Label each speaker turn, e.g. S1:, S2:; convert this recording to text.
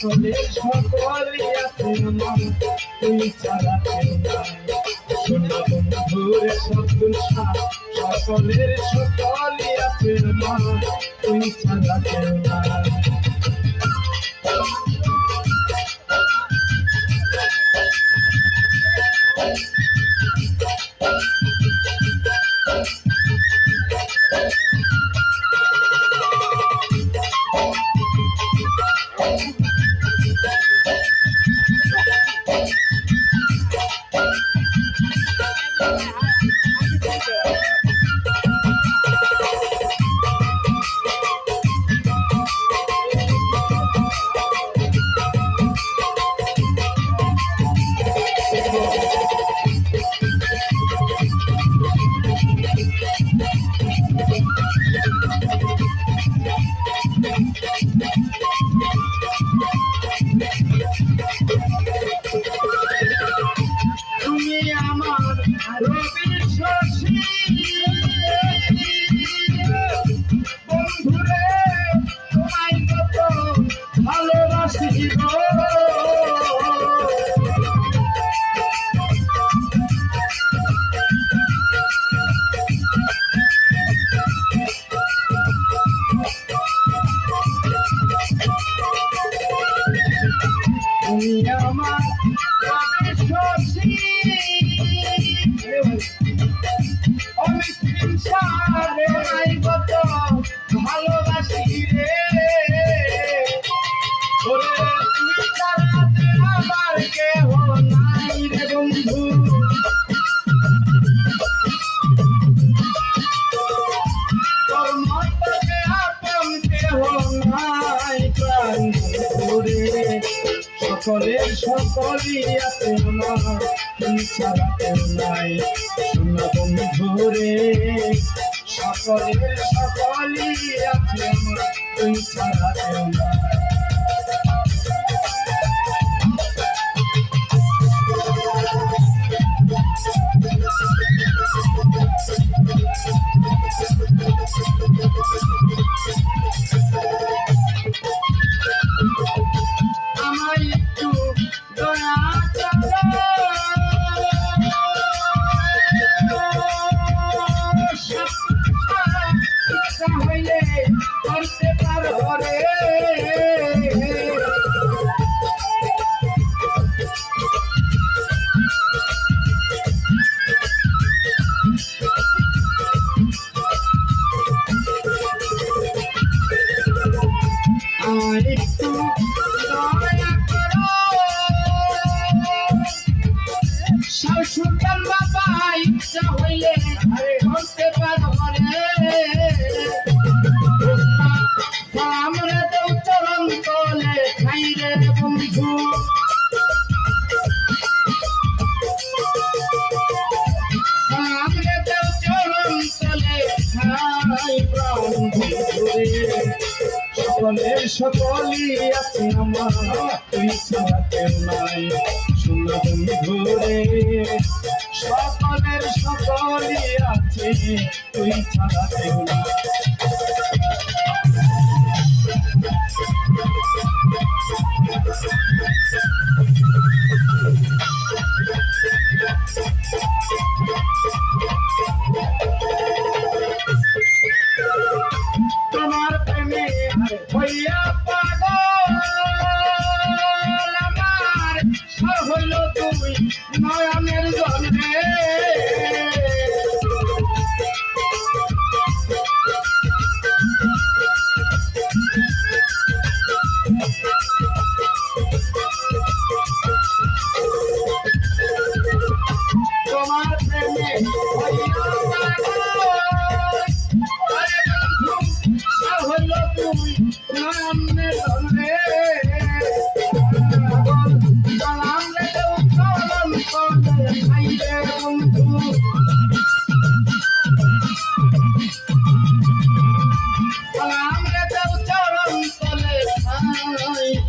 S1: সকলে সকলে আছে আমার তুই ছাড়া শোনা বন্ধুরে সদ্গুণ সকলের সকলে আছে আমার তুই ছাড়া সকলের সকলই আছে আমার তুই ছাড়া কেউ নাই। শোনা সকলই আছে আমার ছাড়া heart. সকলই আছে আমার তুই ছাড়া কেউ নাই। শোনা বন্ধুরে সকলের সকলই আছে, তুই ছাড়া নাই। প্রেমে হইয়া পাগল আমার সব হইল নয়নের জলে তোমার প্রেমে হইয়া পাগল